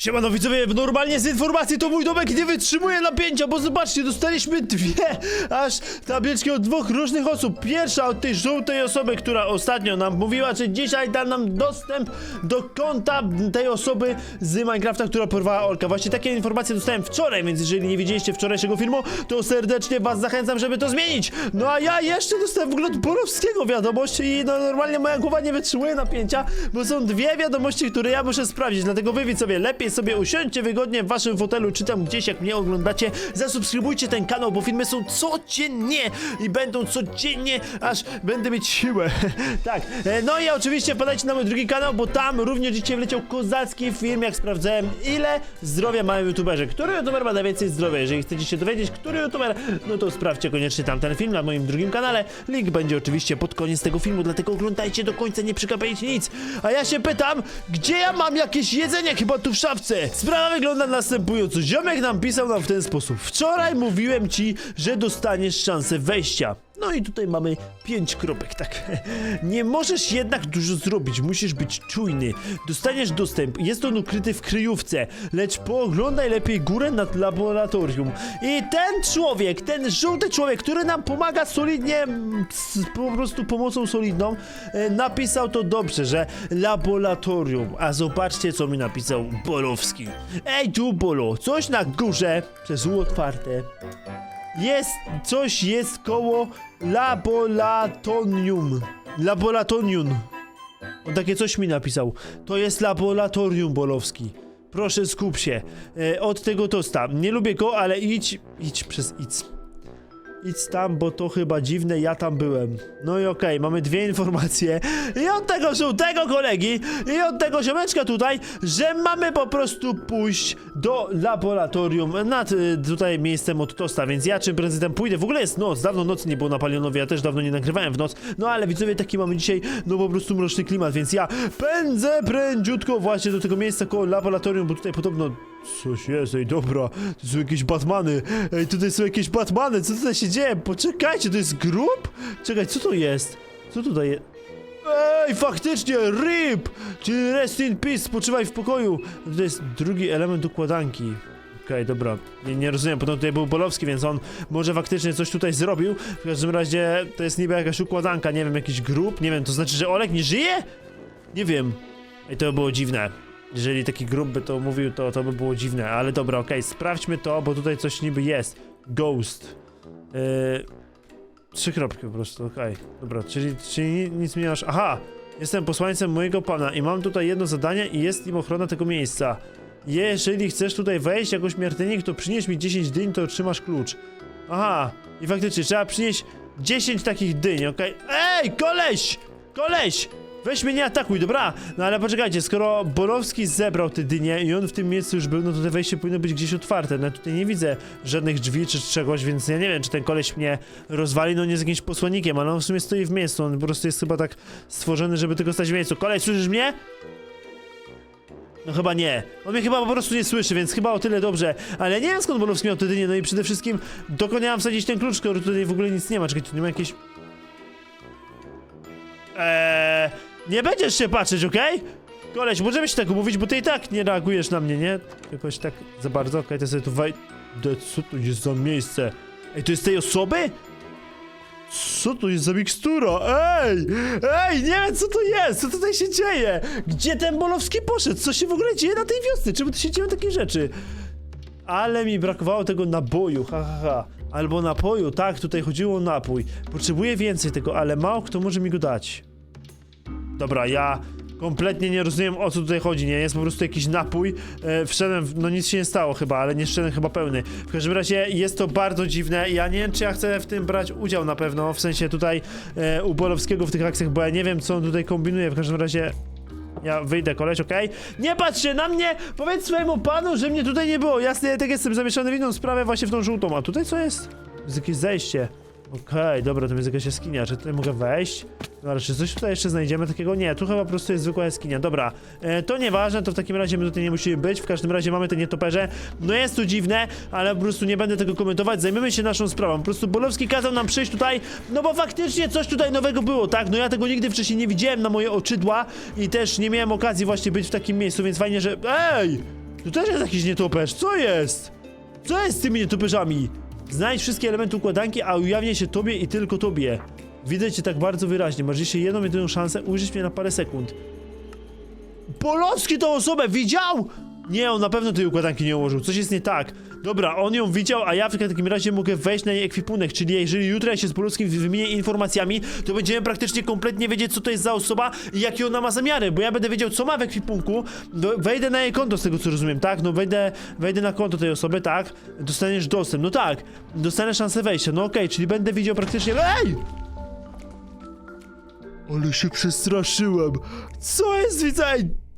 Siemano widzowie, normalnie z informacji to mój domek nie wytrzymuje napięcia, bo zobaczcie, dostaliśmy dwie aż tabliczki od dwóch różnych osób. Pierwsza od tej żółtej osoby, która ostatnio nam mówiła, że dzisiaj da nam dostęp do konta tej osoby z Minecrafta, która porwała Olka. Właśnie takie informacje dostałem wczoraj, więc jeżeli nie widzieliście wczorajszego filmu, to serdecznie was zachęcam, żeby to zmienić. No a ja jeszcze dostałem w ogóle od Borowskiego wiadomość i no normalnie moja głowa nie wytrzymuje napięcia, bo są dwie wiadomości, które ja muszę sprawdzić, dlatego wy widzowie lepiej sobie usiądźcie wygodnie w waszym fotelu, czy tam gdzieś jak mnie oglądacie, zasubskrybujcie ten kanał, bo filmy są codziennie i będą codziennie, aż będę mieć siłę. tak, e, no i oczywiście wpadajcie na mój drugi kanał, bo tam również dzisiaj wleciał kozacki film, jak sprawdzałem ile zdrowia mają youtuberzy. Który youtuber ma najwięcej zdrowia? Jeżeli chcecie się dowiedzieć, który youtuber, no to sprawdźcie koniecznie tamten film na moim drugim kanale. Link będzie oczywiście pod koniec tego filmu, dlatego oglądajcie do końca, nie przegapiajcie nic. A ja się pytam, gdzie ja mam jakieś jedzenie? Chyba tu w Sprawa wygląda następująco. Ziomek nam pisał nam w ten sposób. Wczoraj mówiłem ci, że dostaniesz szansę wejścia. No i tutaj mamy pięć kropek, tak. Nie możesz jednak dużo zrobić, musisz być czujny. Dostaniesz dostęp, jest on ukryty w kryjówce, lecz pooglądaj lepiej górę nad laboratorium. I ten człowiek, ten żółty człowiek, który nam pomaga solidnie, z, po prostu pomocą solidną, e, napisał to dobrze, że laboratorium. A zobaczcie, co mi napisał Bolowski. Ej tu, Bolo, coś na górze, przez otwarte. Jest, coś jest koło laboratorium. Laboratorium. On takie coś mi napisał. To jest laboratorium bolowski. Proszę skup się. E, od tego tosta. Nie lubię go, ale idź, idź przez idź. Idź tam, bo to chyba dziwne, ja tam byłem. No i okej, mamy dwie informacje. I od tego żółtego kolegi, i od tego ziomeczka tutaj, że mamy po prostu pójść do laboratorium nad y, tutaj miejscem od tosta, więc ja czym prędzej tam pójdę. W ogóle jest noc, dawno nocy nie było na Palionowie, ja też dawno nie nagrywałem w noc. No ale widzowie, taki mamy dzisiaj, no po prostu mroczny klimat, więc ja pędzę prędziutko właśnie do tego miejsca koło laboratorium, bo tutaj podobno Coś jest, ej dobra, to są jakieś Batmany, ej tutaj są jakieś Batmany, co tutaj się dzieje? Poczekajcie, to jest grób? Czekaj, co to jest? Co tutaj jest? Ej, faktycznie, RIP! Czyli Rest in Peace, spoczywaj w pokoju. To jest drugi element układanki. Okej, dobra, nie, nie rozumiem, potem tutaj był Bolowski, więc on może faktycznie coś tutaj zrobił. W każdym razie to jest niby jakaś układanka, nie wiem, jakiś grób, nie wiem, to znaczy, że Olek nie żyje? Nie wiem. Ej, to by było dziwne. Jeżeli taki grób by to mówił, to to by było dziwne, ale dobra, okej, sprawdźmy to, bo tutaj coś niby jest. Ghost. Yy, trzy kropki po prostu, okej. Dobra, czyli, czyli ni- nic mi. Aha! Jestem posłańcem mojego pana i mam tutaj jedno zadanie i jest nim ochrona tego miejsca. Jeżeli chcesz tutaj wejść jako śmiertelnik, to przynieś mi 10 dyń, to otrzymasz klucz. Aha, i faktycznie trzeba przynieść 10 takich dyń, okej? Ej, koleś! Koleś! Weź mnie nie atakuj, dobra? No ale poczekajcie, skoro Borowski zebrał te dynie i on w tym miejscu już był, no to te wejście powinno być gdzieś otwarte. No tutaj nie widzę żadnych drzwi czy czegoś, więc ja nie wiem, czy ten koleś mnie rozwali, no nie jest jakimś posłannikiem, ale on w sumie stoi w miejscu, on po prostu jest chyba tak stworzony, żeby tylko stać w miejscu. Koleś, słyszysz mnie? No chyba nie. On mnie chyba po prostu nie słyszy, więc chyba o tyle dobrze. Ale nie wiem skąd Borowski miał te dynie, no i przede wszystkim dokąd wsadzić ten klucz, skoro tutaj w ogóle nic nie ma. Czekaj, tu nie ma jakiejś... Eee, nie będziesz się patrzeć, okej? Koleś, możemy się tak umówić, bo ty i tak nie reagujesz na mnie, nie? Jakoś tak za bardzo, okej, to sobie tu. De, co to jest za miejsce? Ej, to jest tej osoby? Co to jest za mikstura? Ej! Ej, nie wiem co to jest! Co tutaj się dzieje? Gdzie ten Bolowski poszedł? Co się w ogóle dzieje na tej wiosce? Czemu tu się dzieją takie rzeczy? Ale mi brakowało tego naboju, ha ha ha. Albo napoju, tak, tutaj chodziło o napój. Potrzebuję więcej tego, ale mało kto może mi go dać. Dobra, ja kompletnie nie rozumiem o co tutaj chodzi, nie? Jest po prostu jakiś napój. E, wszedłem, w, no nic się nie stało chyba, ale nie wszedłem chyba pełny. W każdym razie jest to bardzo dziwne. Ja nie wiem, czy ja chcę w tym brać udział na pewno, w sensie tutaj e, u Borowskiego w tych akcjach, bo ja nie wiem, co on tutaj kombinuje. W każdym razie ja wyjdę, koleś, okej? Nie patrzcie na mnie! Powiedz swojemu panu, że mnie tutaj nie było. Jasne, ja tak jestem zamieszany w inną sprawę, właśnie w tą żółtą. A tutaj co jest? Jest jakieś zejście. Okej, dobra, to jest jakaś jaskinia. Czy tutaj mogę wejść? No ale czy coś tutaj jeszcze znajdziemy takiego? Nie, tu chyba po prostu jest zwykła jaskinia. Dobra, e, to nieważne, to w takim razie my tutaj nie musimy być. W każdym razie mamy te nietoperze. No jest tu dziwne, ale po prostu nie będę tego komentować. Zajmiemy się naszą sprawą. Po prostu Bolowski kazał nam przyjść tutaj, no bo faktycznie coś tutaj nowego było, tak? No ja tego nigdy wcześniej nie widziałem na moje oczydła i też nie miałem okazji właśnie być w takim miejscu, więc fajnie, że... Ej! Tu też jest jakiś nietoperz, co jest? Co jest z tymi nietoperzami? Znajdź wszystkie elementy układanki, a ujawnię się tobie i tylko tobie. Widzę cię tak bardzo wyraźnie, masz jeszcze jedną, jedyną szansę ujrzeć mnie na parę sekund. Polowski tą osobę widział! Nie, on na pewno tej układanki nie ułożył, coś jest nie tak. Dobra, on ją widział, a ja w takim razie mogę wejść na jej ekwipunek, czyli jeżeli jutro ja się z Polowskim wymienię informacjami, to będziemy praktycznie kompletnie wiedzieć, co to jest za osoba i jakie ona ma zamiary, bo ja będę wiedział, co ma w ekwipunku, wejdę na jej konto, z tego co rozumiem, tak? No wejdę, wejdę na konto tej osoby, tak? Dostaniesz dostęp, no tak, dostanę szansę wejścia, no okej, czyli będę widział praktycznie... EJ! Ale się przestraszyłem. Co jest, widzę?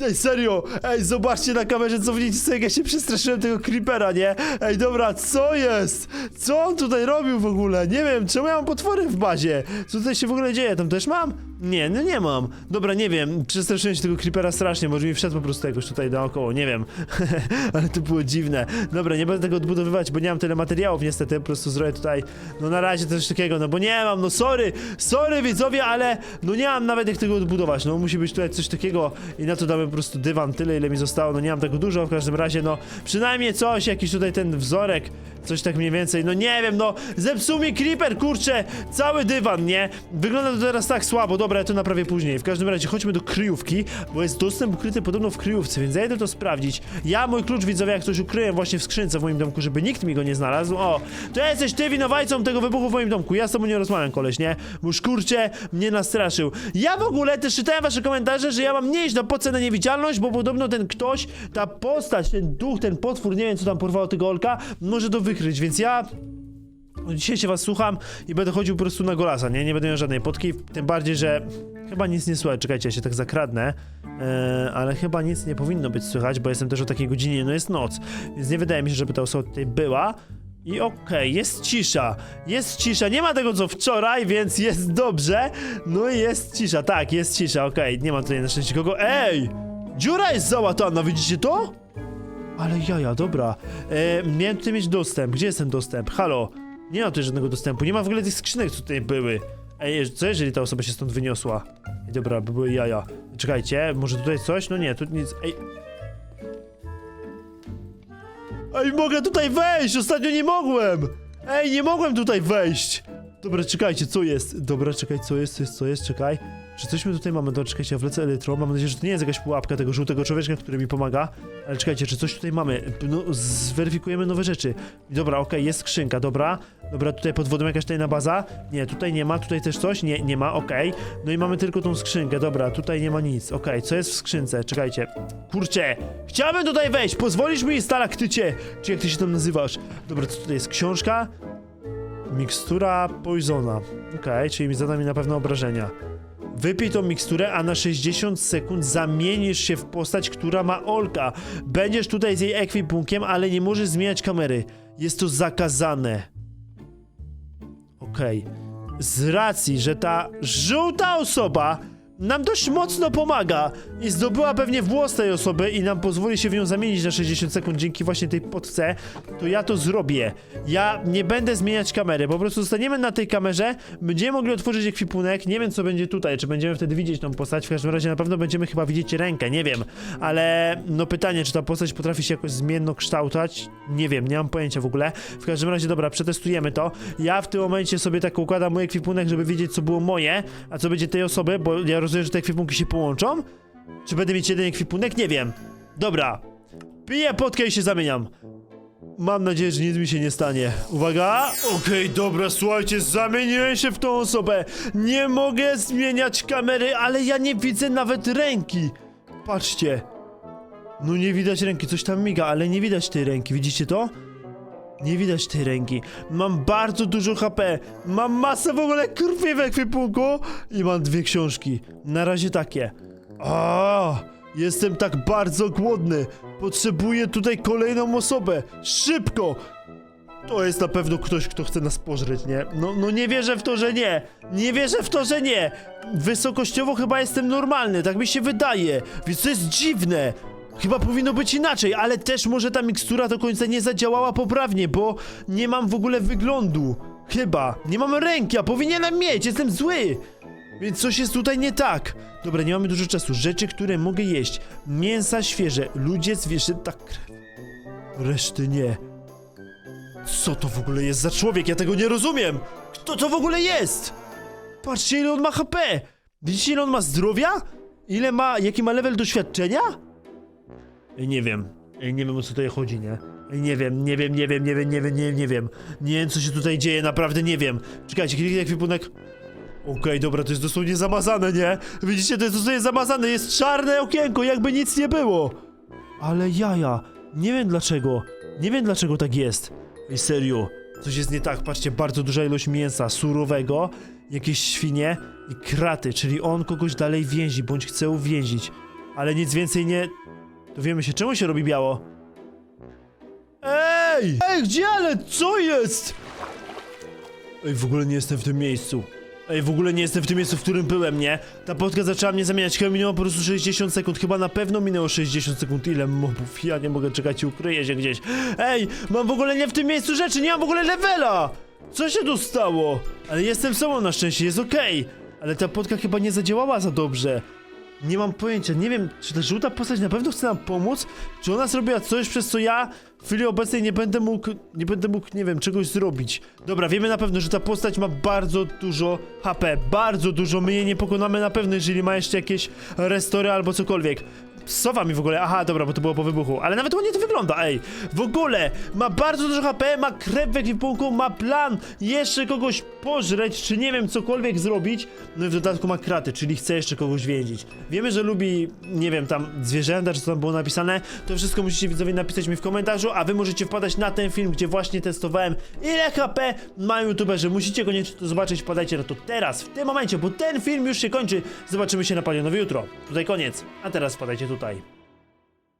Ej, serio? Ej, zobaczcie na kamerze, co widzicie sobie, jak ja się przestraszyłem tego creepera, nie? Ej, dobra, co jest? Co on tutaj robił w ogóle? Nie wiem, czemu ja mam potwory w bazie? Co tutaj się w ogóle dzieje? Tam też mam? Nie, no nie mam. Dobra, nie wiem, przestraszyłem się tego creepera strasznie, może mi wszedł po prostu jakoś tutaj naokoło, nie wiem. Ale to było dziwne. Dobra, nie będę tego odbudowywać, bo nie mam tyle materiałów niestety, po prostu zrobię tutaj, no na razie coś takiego, no bo nie mam, no sorry, sorry widzowie, ale no nie mam nawet jak tego odbudować, no musi być tutaj coś takiego i na to damy po prostu dywan, tyle ile mi zostało, no nie mam tego dużo, w każdym razie, no przynajmniej coś, jakiś tutaj ten wzorek, coś tak mniej więcej, no nie wiem, no zepsuł mi creeper, kurczę, cały dywan, nie? Wygląda to teraz tak słabo, dobra, ja to naprawię później, w każdym razie chodźmy do kryjówki, bo jest dostęp ukryty podobno w kryjówce, więc ja idę to sprawdzić. Ja mój klucz widzowie jak coś ukryłem właśnie w skrzynce w moim domku, żeby nikt mi go nie znalazł, o, to jesteś ty winowajcą tego wybuchu w moim domku, ja z tobą nie rozmawiam koleś, nie? Bo już kurczę mnie nastraszył. Ja w ogóle też czytałem wasze komentarze, że ja mam nie iść na niewidzialność, bo podobno ten ktoś, ta postać, ten duch, ten potwór, nie wiem co tam porwało tego Olka, może to więc ja Dzisiaj się was słucham i będę chodził po prostu na golasa, nie? Nie będę miał żadnej potki, tym bardziej, że chyba nic nie słychać. Czekajcie, ja się tak zakradnę, e, ale chyba nic nie powinno być słychać, bo jestem też o takiej godzinie, no jest noc, więc nie wydaje mi się, żeby ta osoba tutaj była. I okej, jest cisza, jest cisza, nie ma tego co wczoraj, więc jest dobrze, no i jest cisza, tak, jest cisza, okej, nie ma tutaj na szczęście kogo, ej! Dziura jest załatana, widzicie to? Ale jaja, dobra. E, miałem tutaj mieć dostęp. Gdzie jest ten dostęp? Halo? Nie ma tutaj żadnego dostępu. Nie ma w ogóle tych skrzynek, co tutaj były. Ej, co jeżeli ta osoba się stąd wyniosła? Ej, dobra, by były jaja. Czekajcie, może tutaj coś? No nie, tu nic. Ej. Ej, mogę tutaj wejść! Ostatnio nie mogłem! Ej, nie mogłem tutaj wejść! Dobra, czekajcie, co jest? Dobra, czekaj, co jest, co jest, co jest, czekaj. Czy coś my tutaj mamy? Dobra, czekajcie, ja wlecę elektro. Mam nadzieję, że to nie jest jakaś pułapka tego żółtego człowieczka, który mi pomaga. Ale czekajcie, czy coś tutaj mamy? No, zweryfikujemy nowe rzeczy. Dobra, okej, jest skrzynka, dobra. Dobra, tutaj pod wodą jakaś tajna baza? Nie, tutaj nie ma, tutaj też coś? Nie, nie ma, okej. No i mamy tylko tą skrzynkę, dobra, tutaj nie ma nic. Okej, co jest w skrzynce? Czekajcie. Kurczę, chciałbym tutaj wejść, pozwolisz mi, stalaktycie? Czy jak ty się tam nazywasz? Dobra, co tutaj jest? Książka? Mikstura poisona. Okej, czyli zada mi na pewno obrażenia. Wypij tą miksturę, a na 60 sekund zamienisz się w postać, która ma Olka. Będziesz tutaj z jej ekwipunkiem, ale nie możesz zmieniać kamery. Jest to zakazane. Okej. Z racji, że ta żółta osoba nam dość mocno pomaga i zdobyła pewnie włos tej osoby i nam pozwoli się w nią zamienić na 60 sekund dzięki właśnie tej podce, to ja to zrobię. Ja nie będę zmieniać kamery, po prostu zostaniemy na tej kamerze, będziemy mogli otworzyć ekwipunek, nie wiem co będzie tutaj, czy będziemy wtedy widzieć tą postać, w każdym razie na pewno będziemy chyba widzieć rękę, nie wiem, ale no pytanie, czy ta postać potrafi się jakoś zmienno kształtać, nie wiem, nie mam pojęcia w ogóle, w każdym razie dobra, przetestujemy to, ja w tym momencie sobie tak układam mój ekwipunek, żeby wiedzieć co było moje, a co będzie tej osoby, bo ja rozumiem, że te ekwipunki się połączą? Czy będę mieć jeden ekwipunek? Nie wiem. Dobra. Piję potkę i się zamieniam. Mam nadzieję, że nic mi się nie stanie. Uwaga! Okej, dobra, słuchajcie, zamieniłem się w tą osobę. Nie mogę zmieniać kamery, ale ja nie widzę nawet ręki. Patrzcie. No nie widać ręki, coś tam miga, ale nie widać tej ręki, widzicie to? Nie widać tej ręki. Mam bardzo dużo HP. Mam masę w ogóle krwi w ekwipunku. I mam dwie książki. Na razie takie. O, jestem tak bardzo głodny. Potrzebuję tutaj kolejną osobę. Szybko! To jest na pewno ktoś, kto chce nas pożreć, nie? No, no nie wierzę w to, że nie. Nie wierzę w to, że nie. Wysokościowo chyba jestem normalny, tak mi się wydaje. Więc to jest dziwne. Chyba powinno być inaczej, ale też może ta mikstura do końca nie zadziałała poprawnie, bo nie mam w ogóle wyglądu. Chyba. Nie mam ręki, a powinienem mieć, jestem zły. Więc coś jest tutaj nie tak. Dobra, nie mamy dużo czasu. Rzeczy, które mogę jeść. Mięsa świeże, ludzie, zwierzęta, krew. reszty nie. Co to w ogóle jest za człowiek? Ja tego nie rozumiem! Kto to w ogóle jest? Patrzcie ile on ma HP! Widzicie ile on ma zdrowia? Ile ma, jaki ma level doświadczenia? Nie wiem. Nie wiem o co tutaj chodzi, nie? Nie wiem, nie wiem, nie wiem, nie wiem, nie wiem, nie wiem, nie wiem. Nie wiem co się tutaj dzieje, naprawdę nie wiem. Czekajcie, kliknę ekwipunek. Okej, dobra, to jest dosłownie zamazane, nie? Widzicie, to jest dosłownie zamazane, jest czarne okienko, jakby nic nie było. Ale jaja, nie wiem dlaczego. Nie wiem dlaczego tak jest. Ej, serio, coś jest nie tak. Patrzcie, bardzo duża ilość mięsa surowego, jakieś świnie i kraty, czyli on kogoś dalej więzi, bądź chce uwięzić. Ale nic więcej nie... Dowiemy się, czemu się robi biało? Ej! Ej, gdzie, ale co jest? Ej, w ogóle nie jestem w tym miejscu. Ej, w ogóle nie jestem w tym miejscu, w którym byłem, nie? Ta podka zaczęła mnie zamieniać, chyba minęło po prostu 60 sekund, chyba na pewno minęło 60 sekund, ile mobów, ja nie mogę czekać ukryję się gdzieś. Ej, mam w ogóle nie w tym miejscu rzeczy, nie mam w ogóle levela! Co się tu stało? Ale jestem sobą na szczęście, jest okej. Ale ta podka chyba nie zadziałała za dobrze. Nie mam pojęcia, nie wiem, czy ta żółta postać na pewno chce nam pomóc, czy ona zrobiła coś, przez co ja w chwili obecnej nie będę mógł, nie będę mógł, nie wiem, czegoś zrobić. Dobra, wiemy na pewno, że ta postać ma bardzo dużo HP, bardzo dużo, my jej nie pokonamy na pewno, jeżeli ma jeszcze jakieś restory albo cokolwiek. Sowa mi w ogóle, aha, dobra, bo to było po wybuchu, ale nawet ładnie to wygląda, ej. W ogóle, ma bardzo dużo HP, ma krew w ekwipunku, ma plan jeszcze kogoś pożreć, czy nie wiem, cokolwiek zrobić. No i w dodatku ma kraty, czyli chce jeszcze kogoś więzić. Wiemy, że lubi, nie wiem, tam zwierzęta, czy co tam było napisane. To wszystko musicie widzowie napisać mi w komentarzu, a wy możecie wpadać na ten film, gdzie właśnie testowałem ile HP mają youtuberzy. Musicie koniecznie to zobaczyć, wpadajcie na to teraz, w tym momencie, bo ten film już się kończy. Zobaczymy się na Palionowie jutro. Tutaj koniec, a teraz wpadajcie tutaj. タイム